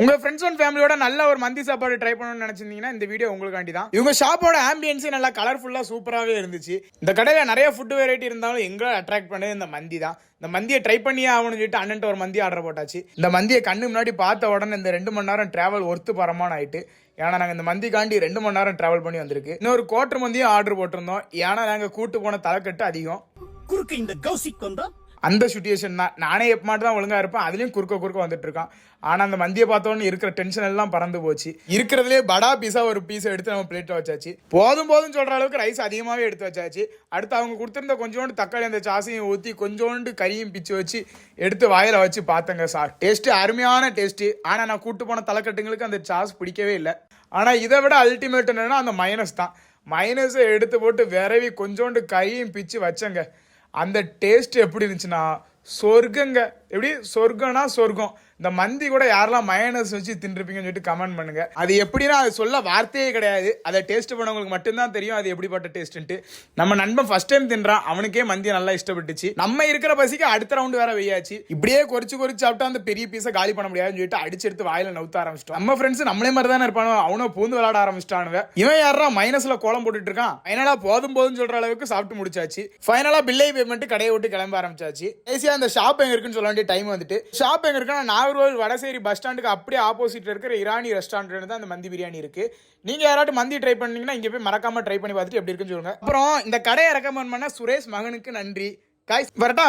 உங்க friends and ஃபேமிலியோட நல்ல ஒரு மந்தி சாப்பாடு ட்ரை பண்ணணும்னு நினைச்சிருந்தீங்கன்னா இந்த வீடியோ உங்களுக்காண்டி தான். இவங்க ஷாப்போட ஆம்பியன்ஸே நல்லா கலர்ஃபுல்லா சூப்பராகவே இருந்துச்சு. இந்த கடையில நிறைய ஃபுட் வெரைட்டி இருந்தாலும் எங்களை அட்ராக்ட் பண்ணது இந்த மந்தி தான். இந்த மந்தியை ட்ரை பண்ணியே ஆகணும்னு சொல்லிட்டு அண்ணன்ட்ட ஒரு மந்தி ஆர்டர் போட்டாச்சு. இந்த மந்தியை கண்ணு முன்னாடி பார்த்த உடனே இந்த ரெண்டு மணி நேரம் டிராவல் ஒர்த்து பரமான ஆயிட்டு. ஏன்னா நாங்கள் இந்த மந்திக்காண்டி ரெண்டு மணி நேரம் டிராவல் பண்ணி வந்திருக்கு. இன்னொரு கோட்டர் மந்தியும் ஆர்டர் போட்டிருந்தோம். ஏன்னா நாங்கள் கூட்டு போன தலைக்கட்டு அதிகம். குறுக்கு இந்த கௌசிக் வந்தோம் அந்த சுச்சுவேஷன் தான் நானே எப்போ மாட்டு தான் ஒழுங்காக இருப்பேன். அதுலேயும் குறுக்க குறுக்க வந்துட்டு இருக்கான் ஆனால் அந்த மந்தியை பார்த்தோன்னு இருக்கிற டென்ஷன் எல்லாம் பறந்து போச்சு. இருக்கிறதுலே படா பீஸா ஒரு பீஸை எடுத்து நம்ம பிளேட்ல வச்சாச்சு. போதும் போதும் சொல்கிற அளவுக்கு ரைஸ் அதிகமாகவே எடுத்து வச்சாச்சு. அடுத்து அவங்க கொடுத்துருந்த கொஞ்சோண்டு தக்காளி அந்த சாசையும் ஊற்றி கொஞ்சோண்டு கறியும் பிச்சு வச்சு எடுத்து வாயில் வச்சு பார்த்தேங்க சார் டேஸ்ட்டு அருமையான டேஸ்ட்டு ஆனால் நான் கூட்டு போன தலைக்கட்டுங்களுக்கு அந்த சாஸ் பிடிக்கவே இல்லை. ஆனால் இதை விட அல்டிமேட் என்னென்னா அந்த மைனஸ் தான். மைனஸை எடுத்து போட்டு விரவி கொஞ்சோண்டு கறியும் பிச்சு வச்சேங்க. அந்த டேஸ்ட் எப்படி இருந்துச்சுன்னா சொர்க்கங்க. எப்படி? சொர்க்கம்னா சொர்க்கம். இந்த மந்தி கூட யாரெல்லாம் மயனஸ் வச்சு தின்றுப்பீங்கன்னு சொல்லிட்டு கமெண்ட் பண்ணுங்க. அது எப்படின்னா அது சொல்ல வார்த்தையே கிடையாது. அதை டேஸ்ட் பண்ணவங்களுக்கு மட்டும்தான் தெரியும் அது எப்படிப்பட்ட டேஸ்ட்டுன்ட்டு நம்ம நண்பன் ஃபர்ஸ்ட் டைம் தின்றான். அவனுக்கே மந்தி நல்லா இஷ்டப்பட்டுச்சு. நம்ம இருக்கிற பசிக்கு அடுத்த ரவுண்டு வேற வெய்யாச்சு. இப்படியே குறைச்சு குறைச்சு சாப்பிட்டா அந்த பெரிய பீஸை காலி பண்ண முடியாதுன்னு சொல்லிட்டு அடிச்சு எடுத்து வாயில நவுத்த ஆரம்பிச்சிட்டோம். நம்ம ஃப்ரெண்ட்ஸ் நம்மளே மாதிரி தானே இருப்பானோ அவனும் பூந்து விளாட ஆரம்பிச்சிட்டானுவ. இவன் யாரா மைனஸ்ல கோலம் போட்டுட்டு இருக்கான். ஃபைனலா போதும் போதும் சொல்ற அளவுக்கு சாப்பிட்டு முடிச்சாச்சு. ஃபைனலா பில்லை பேமெண்ட் கடையை விட்டு கிளம்ப ஆரம்பிச்சாச்சு. ஏசியா அந்த ஷாப் எங்க இருக்குன்னு சொல்ல வேண்டிய டைம் வந்துட்டு ஷாப் எங்க இருக்குன்னா நாகர்கோவில் வடசேரி பஸ் ஸ்டாண்டுக்கு அப்படியே ஆப்போசிட்டில் இருக்கிற இரானி ரெஸ்டாரண்ட் தான் அந்த மந்தி பிரியாணி இருக்கு. நீங்க யாராட்டும் மந்தி ட்ரை பண்ணீங்கன்னா இங்க போய் மறக்காம ட்ரை பண்ணி பார்த்துட்டு எப்படி இருக்குன்னு சொல்லுங்க. அப்புறம் இந்த கடையை ரெக்கமெண்ட் பண்ண சுரேஷ் மகனுக்கு நன்றி. காய்ஸ் வரட்டா?